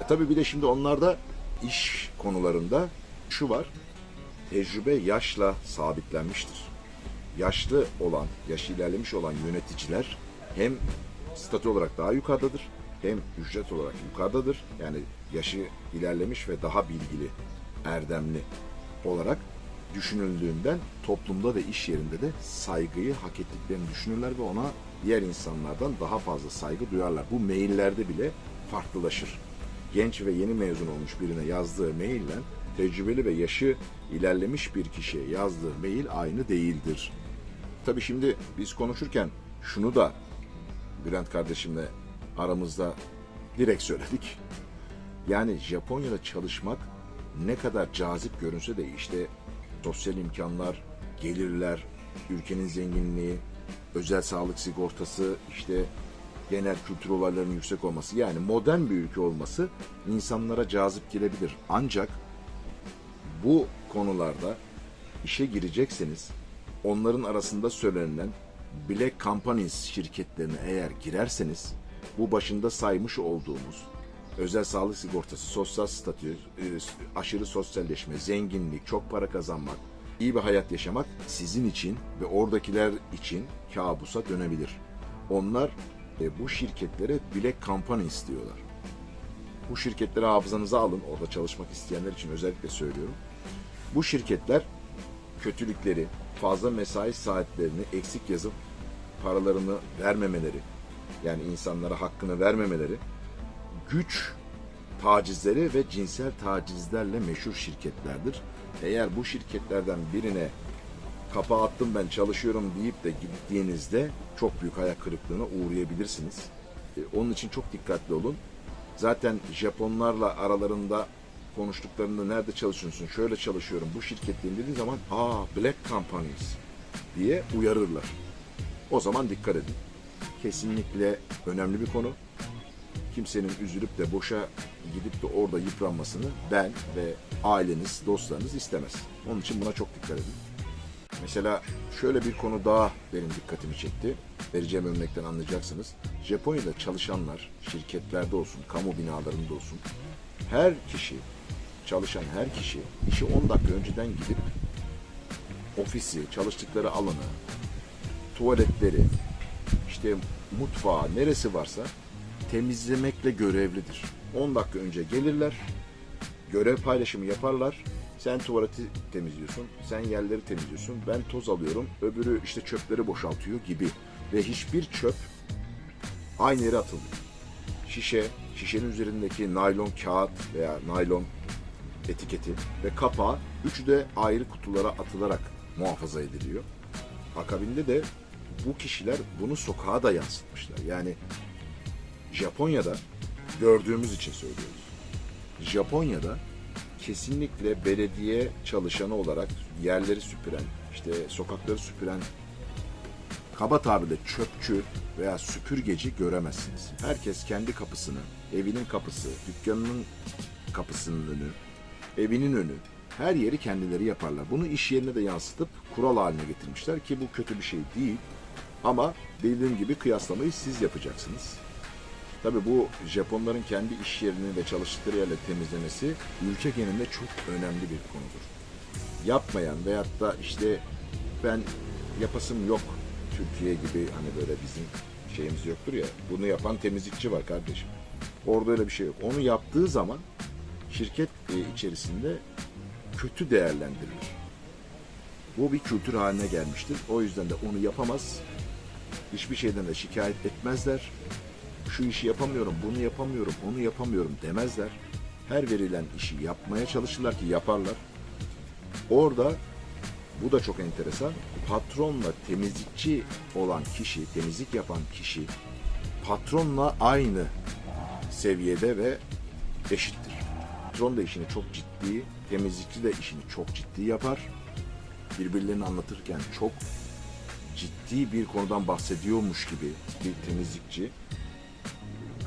E, tabii bir de şimdi onlarda iş konularında şu var. Tecrübe yaşla sabitlenmiştir. Yaşlı olan, yaşı ilerlemiş olan yöneticiler hem statü olarak daha yukarıdadır hem ücret olarak yukarıdadır. Yani yaşı ilerlemiş ve daha bilgili, erdemli olarak düşünüldüğünden toplumda ve iş yerinde de saygıyı hak ettiklerini düşünürler ve ona diğer insanlardan daha fazla saygı duyarlar. Bu maillerde bile farklılaşır. Genç ve yeni mezun olmuş birine yazdığı maille tecrübeli ve yaşı ilerlemiş bir kişiye yazdığı mail aynı değildir. Tabii şimdi biz konuşurken şunu da Bülent kardeşimle aramızda direkt söyledik. Yani Japonya'da çalışmak ne kadar cazip görünse de işte sosyal imkanlar, gelirler, ülkenin zenginliği, özel sağlık sigortası, işte genel kültür olaylarının yüksek olması yani modern bir ülke olması insanlara cazip gelebilir. Ancak bu konularda işe girecekseniz onların arasında söylenilen Black Companies şirketlerine eğer girerseniz bu başında saymış olduğumuz özel sağlık sigortası, sosyal statü, e, aşırı sosyalleşme, zenginlik, çok para kazanmak, iyi bir hayat yaşamak sizin için ve oradakiler için kabusa dönebilir. Onlar e, bu şirketlere Black Companies diyorlar. Bu şirketleri hafızanıza alın. Orada çalışmak isteyenler için özellikle söylüyorum. Bu şirketler kötülükleri, fazla mesai saatlerini eksik yazıp paralarını vermemeleri, yani insanlara hakkını vermemeleri, güç tacizleri ve cinsel tacizlerle meşhur şirketlerdir. Eğer bu şirketlerden birine kapa attım ben çalışıyorum deyip de gittiğinizde çok büyük hayal kırıklığına uğrayabilirsiniz. E, Onun için çok dikkatli olun. Zaten Japonlarla aralarında konuştuklarında nerede çalışıyorsun? Şöyle çalışıyorum bu şirketteyim dediği zaman aa Black Companies diye uyarırlar. O zaman dikkat edin. Kesinlikle önemli bir konu. Kimsenin üzülüp de boşa gidip de orada yıpranmasını ben ve aileniz, dostlarınız istemez. Onun için buna çok dikkat edin. Mesela şöyle bir konu daha benim dikkatimi çekti. Vereceğim örnekten anlayacaksınız. Japonya'da çalışanlar, şirketlerde olsun, kamu binalarında olsun, her kişi, çalışan her kişi işi 10 dakika önceden gidip ofisi, çalıştıkları alanı, tuvaletleri, işte mutfağı, neresi varsa temizlemekle görevlidir. 10 dakika önce gelirler, görev paylaşımı yaparlar. Sen tuvaleti temizliyorsun, sen yerleri temizliyorsun, ben toz alıyorum, öbürü işte çöpleri boşaltıyor gibi. Ve hiçbir çöp aynı yere atılmıyor. Şişe, şişenin üzerindeki naylon kağıt veya naylon etiketi ve kapağı üçü de ayrı kutulara atılarak muhafaza ediliyor. Akabinde de bu kişiler bunu sokağa da yansıtmışlar. Yani Japonya'da gördüğümüz için söylüyoruz. Japonya'da kesinlikle belediye çalışanı olarak yerleri süpüren, işte sokakları süpüren kaba tabirle çöpçü veya süpürgeci göremezsiniz. Herkes kendi kapısını, evinin kapısı, dükkanının kapısının önü, evinin önü, her yeri kendileri yaparlar. Bunu iş yerine de yansıtıp kural haline getirmişler ki bu kötü bir şey değil. Ama dediğim gibi kıyaslamayı siz yapacaksınız. Tabii bu Japonların kendi iş yerini ve çalıştıkları yerleri temizlemesi ülke genelinde çok önemli bir konudur. Yapmayan veyahut da işte ben yapasım yok Türkiye gibi hani böyle bizim şeyimiz yoktur ya. Bunu yapan temizlikçi var kardeşim. Orada öyle bir şey yok. Onu yaptığı zaman şirket e, içerisinde kötü değerlendirilir. Bu bir kültür haline gelmiştir. O yüzden de onu yapamaz. Hiçbir şeyden de şikayet etmezler şu işi yapamıyorum, bunu yapamıyorum, onu yapamıyorum demezler. Her verilen işi yapmaya çalışırlar ki yaparlar. Orada bu da çok enteresan. Patronla temizlikçi olan kişi, temizlik yapan kişi patronla aynı seviyede ve eşittir. Patron da işini çok ciddi, temizlikçi de işini çok ciddi yapar. Birbirlerini anlatırken çok ciddi bir konudan bahsediyormuş gibi bir temizlikçi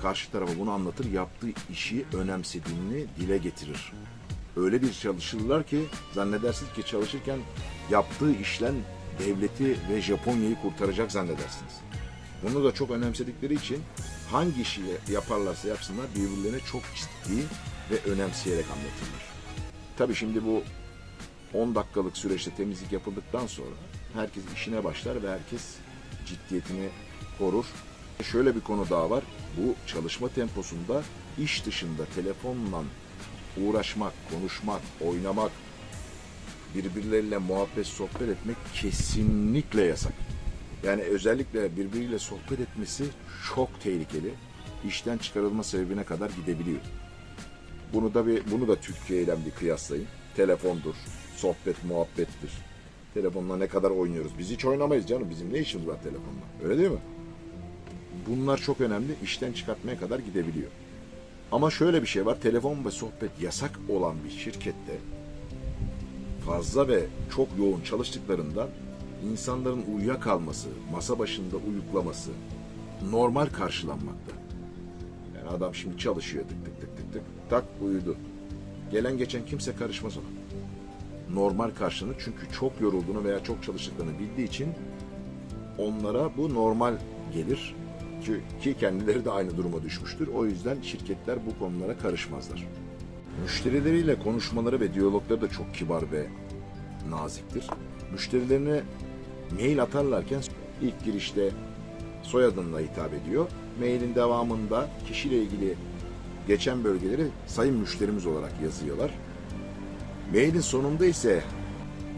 karşı tarafa bunu anlatır, yaptığı işi önemsediğini dile getirir. Öyle bir çalışırlar ki zannedersiniz ki çalışırken yaptığı işlen devleti ve Japonya'yı kurtaracak zannedersiniz. Bunu da çok önemsedikleri için hangi işi yaparlarsa yapsınlar birbirlerine çok ciddi ve önemseyerek anlatırlar. Tabii şimdi bu 10 dakikalık süreçte temizlik yapıldıktan sonra herkes işine başlar ve herkes ciddiyetini korur. Şöyle bir konu daha var. Bu çalışma temposunda iş dışında telefonla uğraşmak, konuşmak, oynamak, birbirleriyle muhabbet, sohbet etmek kesinlikle yasak. Yani özellikle birbiriyle sohbet etmesi çok tehlikeli. İşten çıkarılma sebebine kadar gidebiliyor. Bunu da bir bunu da Türkiye ile bir kıyaslayın. Telefondur, sohbet, muhabbettir. Telefonla ne kadar oynuyoruz? Biz hiç oynamayız canım. Bizim ne işimiz var telefonla? Öyle değil mi? Bunlar çok önemli. İşten çıkartmaya kadar gidebiliyor. Ama şöyle bir şey var. Telefon ve sohbet yasak olan bir şirkette fazla ve çok yoğun çalıştıklarında insanların uyuyakalması, masa başında uyuklaması normal karşılanmakta. Yani adam şimdi çalışıyor tık tık tık tık tık tak uyudu. Gelen geçen kimse karışmaz ona. Normal karşılanır çünkü çok yorulduğunu veya çok çalıştıklarını bildiği için onlara bu normal gelir ki, ki kendileri de aynı duruma düşmüştür. O yüzden şirketler bu konulara karışmazlar. Müşterileriyle konuşmaları ve diyalogları da çok kibar ve naziktir. Müşterilerine mail atarlarken ilk girişte soyadınla hitap ediyor. Mailin devamında kişiyle ilgili geçen bölgeleri sayın müşterimiz olarak yazıyorlar. Mailin sonunda ise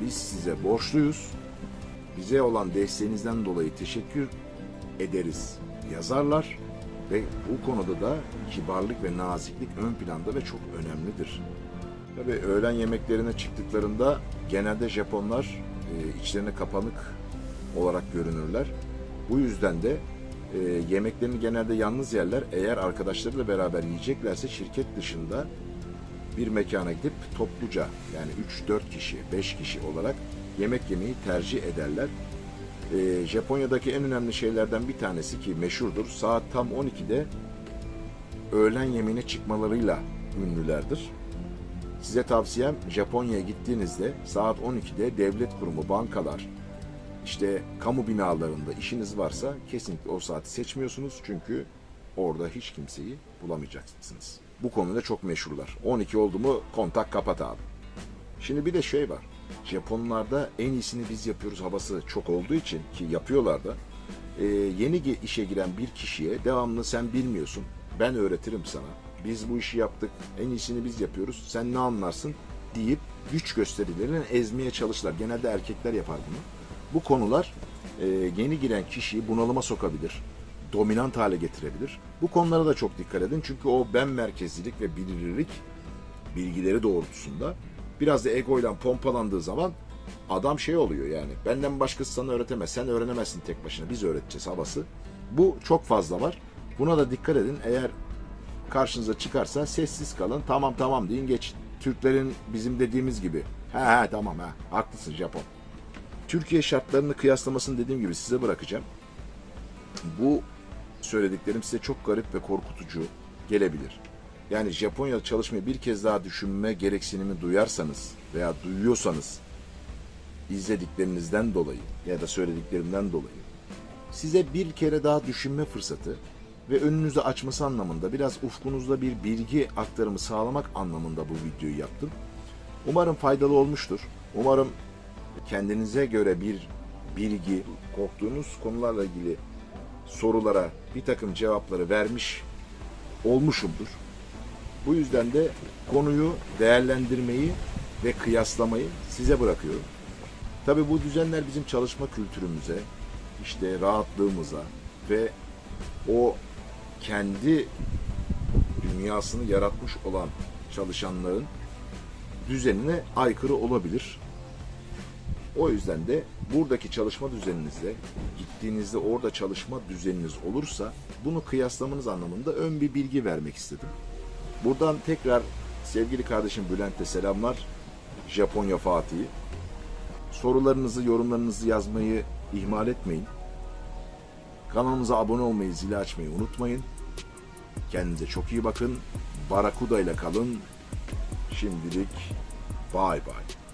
biz size borçluyuz. Bize olan desteğinizden dolayı teşekkür ederiz yazarlar ve bu konuda da kibarlık ve naziklik ön planda ve çok önemlidir. Tabii öğlen yemeklerine çıktıklarında genelde Japonlar e, içlerine kapanık olarak görünürler. Bu yüzden de e, yemeklerini genelde yalnız yerler. Eğer arkadaşlarıyla beraber yiyeceklerse şirket dışında bir mekana gidip topluca yani 3-4 kişi, 5 kişi olarak yemek yemeyi tercih ederler. E, Japonya'daki en önemli şeylerden bir tanesi ki meşhurdur. Saat tam 12'de öğlen yemeğine çıkmalarıyla ünlülerdir. Size tavsiyem Japonya'ya gittiğinizde saat 12'de devlet kurumu, bankalar, işte kamu binalarında işiniz varsa kesinlikle o saati seçmiyorsunuz. Çünkü orada hiç kimseyi bulamayacaksınız. Bu konuda çok meşhurlar. 12 oldu mu kontak kapat abi. Şimdi bir de şey var. Japonlarda en iyisini biz yapıyoruz havası çok olduğu için ki yapıyorlar da e, yeni işe giren bir kişiye devamlı sen bilmiyorsun ben öğretirim sana. Biz bu işi yaptık en iyisini biz yapıyoruz sen ne anlarsın deyip güç gösterilerini ezmeye çalışırlar. Genelde erkekler yapar bunu. Bu konular e, yeni giren kişiyi bunalıma sokabilir. Dominant hale getirebilir. Bu konulara da çok dikkat edin. Çünkü o ben merkezlilik ve bilirlik bilgileri doğrultusunda biraz da egoyla pompalandığı zaman adam şey oluyor yani. Benden başkası sana öğretemez. Sen öğrenemezsin tek başına. Biz öğreteceğiz havası. Bu çok fazla var. Buna da dikkat edin. Eğer karşınıza çıkarsa sessiz kalın. Tamam tamam deyin geç. Türklerin bizim dediğimiz gibi. He he tamam he. Haklısın Japon. Türkiye şartlarını kıyaslamasını dediğim gibi size bırakacağım. Bu söylediklerim size çok garip ve korkutucu gelebilir. Yani Japonya'da çalışmayı bir kez daha düşünme gereksinimi duyarsanız veya duyuyorsanız izlediklerinizden dolayı ya da söylediklerimden dolayı size bir kere daha düşünme fırsatı ve önünüzü açması anlamında biraz ufkunuzda bir bilgi aktarımı sağlamak anlamında bu videoyu yaptım. Umarım faydalı olmuştur. Umarım kendinize göre bir bilgi, korktuğunuz konularla ilgili sorulara bir takım cevapları vermiş olmuşumdur. Bu yüzden de konuyu değerlendirmeyi ve kıyaslamayı size bırakıyorum. Tabi bu düzenler bizim çalışma kültürümüze, işte rahatlığımıza ve o kendi dünyasını yaratmış olan çalışanların düzenine aykırı olabilir. O yüzden de buradaki çalışma düzeninizde gittiğinizde orada çalışma düzeniniz olursa bunu kıyaslamanız anlamında ön bir bilgi vermek istedim. Buradan tekrar sevgili kardeşim Bülent'e selamlar. Japonya Fatih'i. Sorularınızı, yorumlarınızı yazmayı ihmal etmeyin. Kanalımıza abone olmayı, zili açmayı unutmayın. Kendinize çok iyi bakın. Barakuda ile kalın. Şimdilik bay bay.